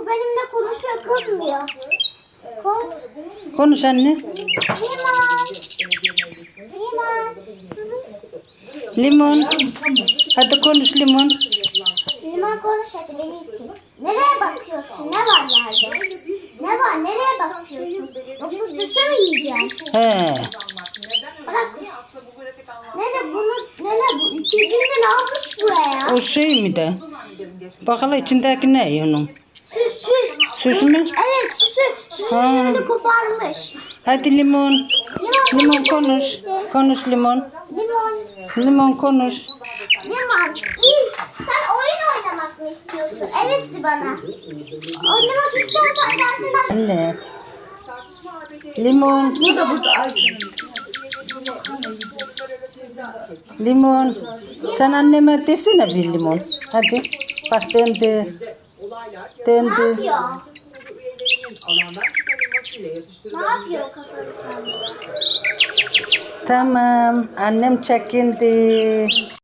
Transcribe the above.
bu benimle konuşuyor kızmıyor. Kon Konuş anne. Limon. Limon. Limon. Hadi konuş limon. Limon konuş hadi benim için. Nereye bakıyorsun? Ne var yerde? Ne var? Nereye bakıyorsun? Yoksa süsü mü yiyeceksin? He. Bırak. Nene bunu, nene bu iki günde ne yapmış buraya? O şey mi de? Bakalım içindeki ne onun? Süs mü? Evet süsü. Süsü Ha. yüzünü koparmış. Hadi limon. Limon, Limon konuş. Konuş limon. Limon. Limon konuş. Limon. İyi. Sen oyun oynamak mı istiyorsun? Evetti bana. Oynamak istiyorsan gelsin başka. Anne. Limon. Limon. Sen anneme desene bir limon. Hadi. Bak döndü. Ne Döndü. yapıyor? Ne yapıyor kafası sende? Tamam. Annem çekindi.